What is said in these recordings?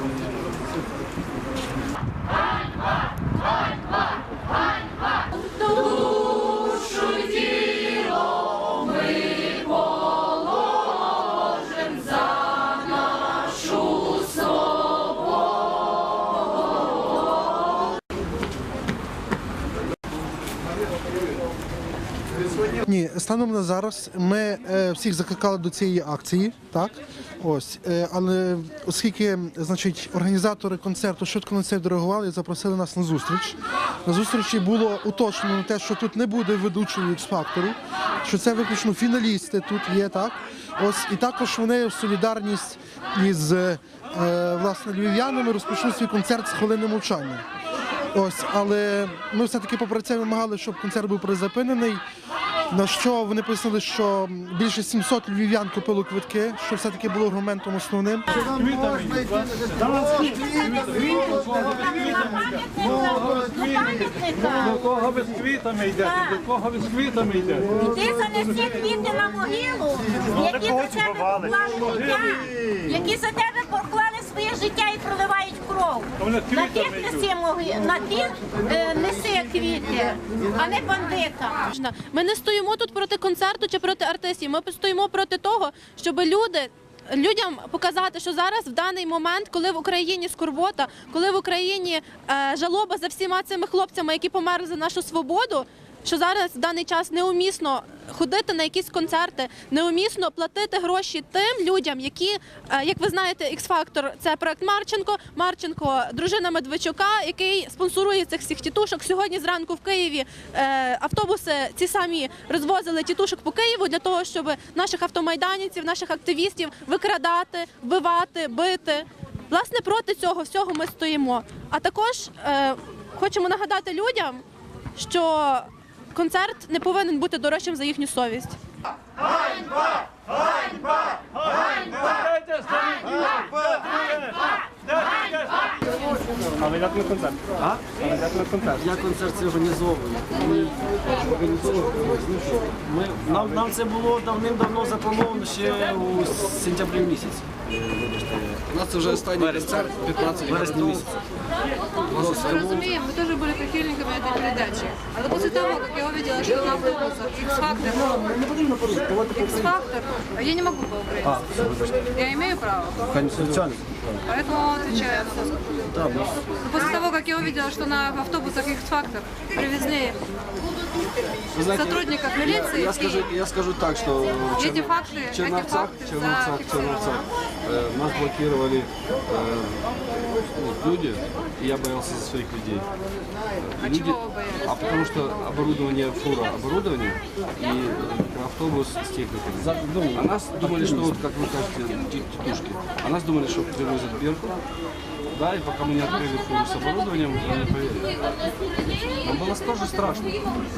Thank you. Ні, станом на зараз ми е, всіх закликали до цієї акції, так ось, е, але оскільки, значить, організатори концерту швидко на це відреагували запросили нас на зустріч. На зустрічі було уточнено те, що тут не буде ведучого X-фактору, що це виключно фіналісти тут є, так. Ось і також вони в солідарність із е, власне львів'янами розпочнуть свій концерт з хвилини мовчання. Ось, але ми все-таки попри це вимагали, щоб концерт був призупинений. На що вони пояснили, що більше 700 львів'ян купили квитки, що все-таки було аргументом основним. До кого ви з квітами йдете? До кого ви з квітами йдете? Ти занеси квіти на могилу, які за тебе поклали життя, які за тебе поклали своє життя і проливають кров. На тих неси на тих неси квіти, а не бандитам. Можна. Ми не стоїмо тут проти концерту чи проти артистів. Ми стоїмо проти того, щоб люди. Людям показати, що зараз в даний момент, коли в Україні скорбота, коли в Україні е, жалоба за всіма цими хлопцями, які померли за нашу свободу, що зараз в даний час неумісно ходити на якісь концерти, неумісно платити гроші тим людям, які, е, як ви знаєте, X-Factor – це проект Марченко. Марченко, дружина Медведчука, який спонсорує цих всіх тітушок. Сьогодні зранку в Києві е, автобуси ці самі розвозили тітушок по Києву для того, щоб наших автомайданівців, наших активістів викрадати, вбивати, бити. Власне, проти цього всього ми стоїмо. А також е, хочемо нагадати людям, що концерт не повинен бути дорожчим за їхню совість. Дайте А ви йдете на концерт? А? А ви йдете на концерт? Я концерт це організовую. Ми організовуємо. Ми, нам, нам це було давним-давно заплановано ще у сентябрі місяці. Вибачте, У нас це вже останній концерт 15 вересні місяці. Мы разумеем, мы тоже были прихильниками этой передачи. Але после того, как я увидела, что на автобусах X-Factor, X-Factor, я не могу по-украински. Я имею право, Конституціонно. Поэтому отвечаю на вопрос. Да, ну, Но После того, как я увидела, что на автобусах X-Factor привезли Ви знаєте, сотрудников милиции, я в скажу, я скажу так, что в Черно- факты, Черновцах, факты Черновцах. Черновцах э, нас блокировали э, ну, люди, и я боялся за своих людей. А Люди- чего вы боялись? А потому что оборудование, фура оборудование и э, автобус с техникой. А нас думали, что вот, как вы кажете, тетушки, а нас думали, что привозят Берку. Да, и пока мы не открыли фуру с оборудованием, мы не поверили. Нам было тоже страшно.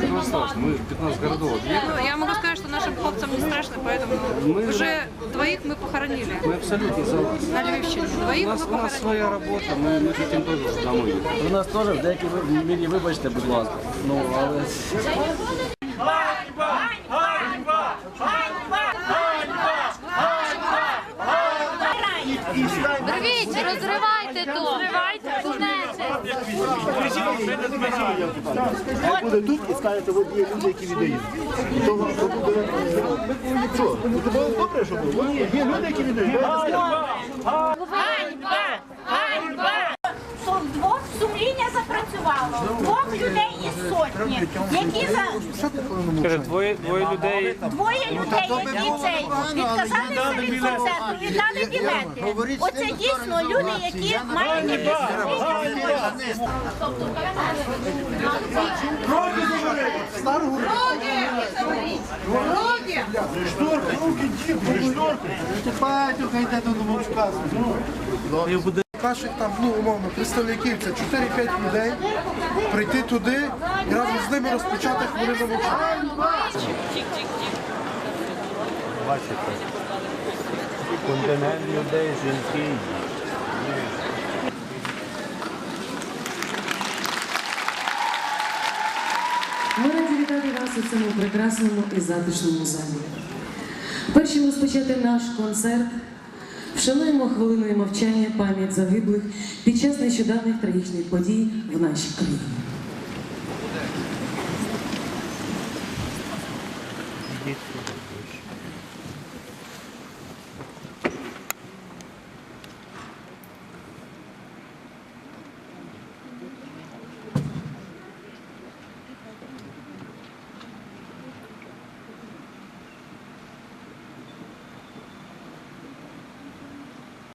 Было страшно. Мы 15 городов объехали. Ну, я могу сказать, что нашим хлопцам не страшно, поэтому Мы- уже двоих мы похоронили Мы абсолютно согласны. на Львивщине. У Двоих нас, мы у нас похоронили. своя робота, ми, ми хотім теж домой. їхати. у нас теж в деякій ви- мірі, вибачте, будь ласка. Ну, але розривайте то! Розривайте! буде тут і скажете, от є люди, які віддають. То, то буде... Добре, що було. Є люди, які віддають. Ганьба! Запрацювало, двох людей із сотні, які за Каже, двоє, двоє людей. двоє людей, які цей відказалися від концерту, віддали білети. Оце дійсно люди, які мають якесь сумління. Шторки, руки, діти, шторки. Чіпайте, хай йде до Новочка. Наших там, ну умовно, представників це 4-5 людей прийти туди і разом з ними розпочати хвилину мовчання. Бачите, континент людей, жінки. Ми раді вітати вас у цьому прекрасному і затишному залі. Першим розпочати наш концерт Вшануємо хвилиною мовчання пам'ять загиблих під час нещодавних трагічних подій в нашій країні. Дякую.